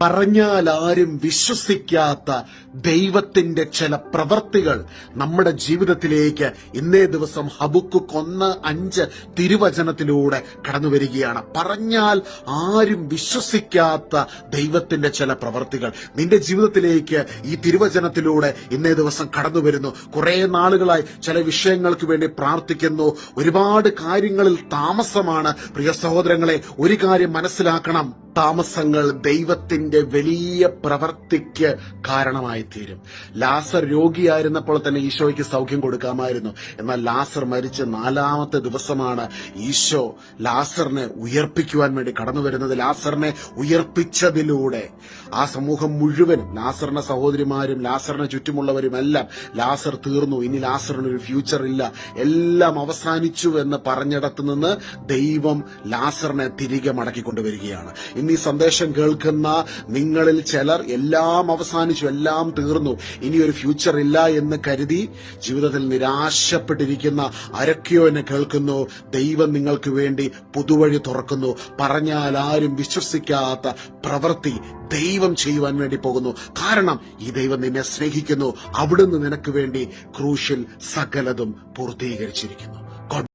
പറഞ്ഞാൽ ആരും വിശ്വസിക്കാത്ത ദൈവത്തിന്റെ ചില പ്രവർത്തികൾ നമ്മുടെ ജീവിതത്തിലേക്ക് ഇന്നേ ദിവസം ഹബുക്ക് കൊന്ന് അഞ്ച് തിരുവചനത്തിലൂടെ കടന്നു വരികയാണ്. പറഞ്ഞാൽ ആരും വിശ്വസിക്കാത്ത ദൈവത്തിന്റെ ചില പ്രവർത്തികൾ നിന്റെ ജീവിതത്തിലേക്ക് ഈ തിരുവചനത്തിലൂടെ ഇന്നേ ദിവസം കടന്നു വരുന്നു. കുറെ നാളുകളായി ചില വിഷയങ്ങൾക്ക് വേണ്ടി പ്രാർത്ഥിക്കുന്നു. ഒരുപാട് കാര്യങ്ങളിൽ താമസമാണ്. പ്രിയ സഹോദരങ്ങളെ ഒരു കാര്യം മനസ്സിലാക്കണം. താമസങ്ങൾ ദൈവത്തിന്റെ വലിയ പ്രവർത്തിക്ക് കാരണമായി തീരും ലാസർ രോഗിയായിരുന്നപ്പോൾ തന്നെ ഈശോയ്ക്ക് സൗഖ്യം കൊടുക്കാമായിരുന്നു. എന്നാൽ ലാസർ മരിച്ച നാലാമത്തെ ദിവസമാണ് ഈശോ ലാസറിനെ ഉയർപ്പിക്കുവാൻ വേണ്ടി കടന്നു വരുന്നത്. ലാസറിനെ ഉയർപ്പിച്ചതിലൂടെ ആ സമൂഹം മുഴുവനും ലാസറിന്റെ സഹോദരിമാരും ലാസറിനെ ചുറ്റുമുള്ളവരും എല്ലാം ലാസർ തീർന്നു. ഇനി ലാസറിന് ഒരു ഫ്യൂച്ചർ ഇല്ല. എല്ലാം അവസാനിച്ചു എന്ന് പറഞ്ഞിടത്ത് നിന്ന് ദൈവം ലാസറിനെ തിരികെ മടക്കിക്കൊണ്ടുവരികയാണ്. ഇന്ന് ഈ സന്ദേശം കേൾക്കുന്ന നിങ്ങളിൽ ചിലർ എല്ലാം അവസാനിച്ചു എല്ലാം തീർന്നു. ഇനി ഒരു ഫ്യൂച്ചർ ഇല്ല എന്ന് കരുതി ജീവിതത്തിൽ നിരാശപ്പെട്ടിരിക്കുന്ന ആരൊക്കെയോ എന്നെ കേൾക്കുന്നു. ദൈവം നിങ്ങൾക്ക് വേണ്ടി പുതുവഴി തുറക്കുന്നു. പറഞ്ഞാൽ ആരും വിശ്വസിക്കാത്ത പ്രവൃത്തി ദൈവം ചെയ്യുവാൻ വേണ്ടി പോകുന്നു. കാരണം ഈ ദൈവം നിന്നെ സ്നേഹിക്കുന്നു. അവിടുന്ന് നിനക്ക് വേണ്ടി ക്രൂശിൽ സകലതും പൂർത്തീകരിച്ചിരിക്കുന്നു.